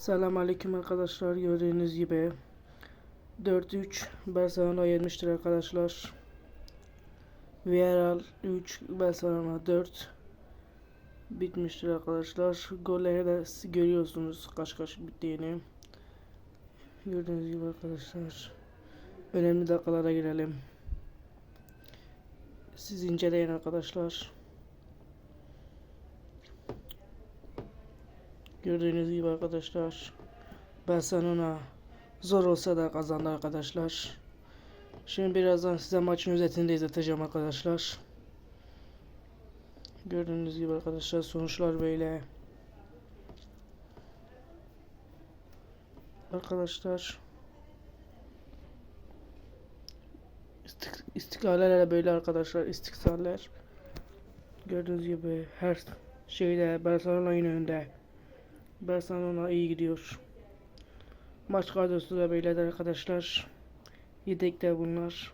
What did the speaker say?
Selam aleyküm arkadaşlar. Gördüğünüz gibi 4-3 Barcelona yenmiştir arkadaşlar. Villarreal 3 Barcelona 4 bitmiştir arkadaşlar. Golleri de görüyorsunuz kaç kaç bittiğini. Gördüğünüz gibi arkadaşlar. Önemli dakikalara girelim. Siz inceleyin arkadaşlar. Gördüğünüz gibi arkadaşlar. Barcelona zor olsa da kazandı arkadaşlar. Şimdi birazdan size maçın özetini de izleteceğim arkadaşlar. Gördüğünüz gibi arkadaşlar sonuçlar böyle. Arkadaşlar istik böyle arkadaşlar istiksaller. Gördüğünüz gibi her şeyde Barcelona yine önde. Barcelona iyi gidiyor. Maç kadrosu da böyledir arkadaşlar. Yedekte bunlar.